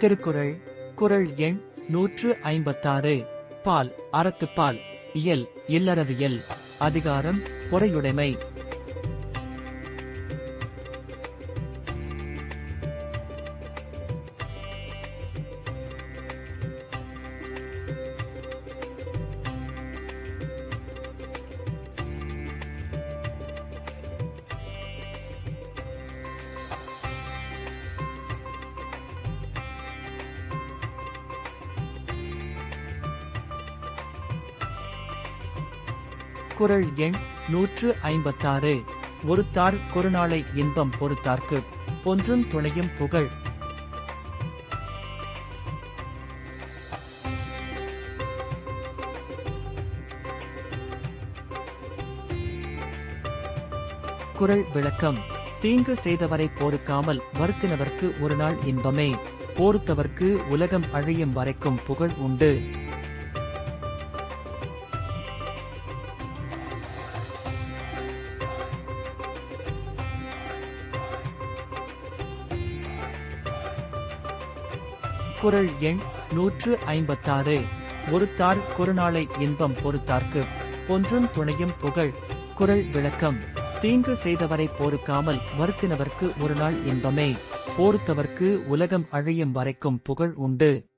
திருக்குறள் குறள் எண் நூற்று ஐம்பத்தாறு. பால் அறத்துப்பால் இயல் இல்லறவியல் அதிகாரம் பொறையுடைமை. குறள் எண் நூற்று ஐம்பத்தாறு. ஒருத்தார் குறுநாளை இன்பம் பொறுத்தார்க்கு. பொன்றும் துணையும் புகழ். குறள் விளக்கம். தீங்கு செய்தவரை போருக்காமல் வருத்தினவர்க்கு ஒரு நாள் இன்பமே. போருத்தவர்க்கு உலகம் அழியும் வரைக்கும் புகழ் உண்டு. திருக்குறள் எண் நூற்று ஐம்பத்தாறு. ஒருத்தார் குறுநாளை இன்பம் பொறுத்தார்க்கு. பொன்றும் துணையும் புகழ் குரல் விளக்கம். தீங்கு செய்தவரை போருக்காமல் வருத்தினவர்க்கு ஒரு நாள் இன்பமே. போருத்தவர்க்கு உலகம் அழியும் வரைக்கும் புகழ் உண்டு.